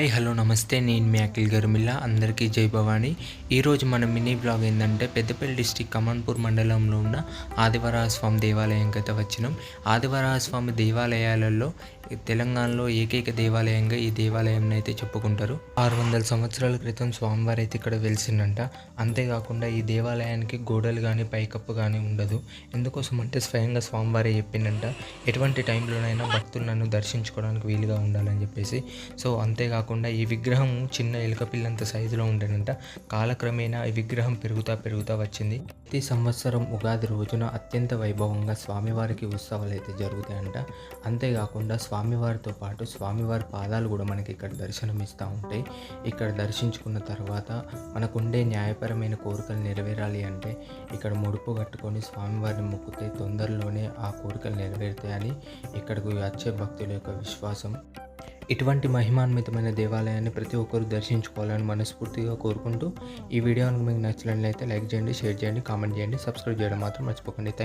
Hi hello నమస్తే. నేను మీ అఖిల్ గర్మిల్లా. అందరికీ జై భవానీ. ఈరోజు మన మినీ బ్లాగ్ ఏంటంటే పెద్దపల్లి డిస్టిక్ కమన్పూర్ మండలంలో ఉన్న ఆదివరాస్వామి దేవాలయంకి అయితే వచ్చినాం. ఆదివరాహ స్వామి దేవాలయాలలో తెలంగాణలో ఏకైక దేవాలయంగా ఈ దేవాలయం అయితే చెప్పుకుంటారు. ఆరు వందల సంవత్సరాల క్రితం స్వామివారు అయితే ఇక్కడ వెలిసిందంట. అంతేకాకుండా ఈ దేవాలయానికి గోడలు కానీ పైకప్పు కానీ ఉండదు. ఎందుకోసం అంటే స్వయంగా స్వామివారే చెప్పిందంట. ఎటువంటి టైంలోనైనా భక్తులు నన్ను దర్శించుకోవడానికి వీలుగా ఉండాలని చెప్పేసి. సో అంతేకాకుండా ఈ విగ్రహం చిన్న ఎలుక పిల్లంత సైజులో ఉండేనంట కాలక్రమేణా ఈ విగ్రహం పెరుగుతా పెరుగుతా వచ్చింది. ప్రతి సంవత్సరం ఉగాది రోజున అత్యంత వైభవంగా స్వామివారికి ఉత్సవాలు అయితే జరుగుతాయంట. అంతేకాకుండా స్వామివారితో పాటు స్వామివారి పాదాలు కూడా మనకి ఇక్కడ దర్శనం ఇస్తూ ఉంటాయి ఇక్కడ దర్శించుకున్న తర్వాత మనకుండే న్యాయపరమైన కోరికలు నెరవేరాలి అంటే ఇక్కడ ముడుపు కట్టుకొని స్వామివారిని మొక్కుతే తొందరలోనే ఆ కోరికలు నెరవేరుతాయని ఇక్కడికి వచ్చే భక్తుల యొక్క విశ్వాసం. ఇటువంటి మహిమాన్వితమైన దేవాలయాన్ని ప్రతి ఒక్కరు దర్శించుకోవాలని మనస్ఫూర్తిగా కోరుకుంటూ ఈ వీడియో మీకు నచ్చినట్లయితే లైక్ చేయండి షేర్ చేయండి కామెంట్ చేయండి సబ్స్క్రైబ్ చేయడం మాత్రం మర్చిపోకండి. థ్యాంక్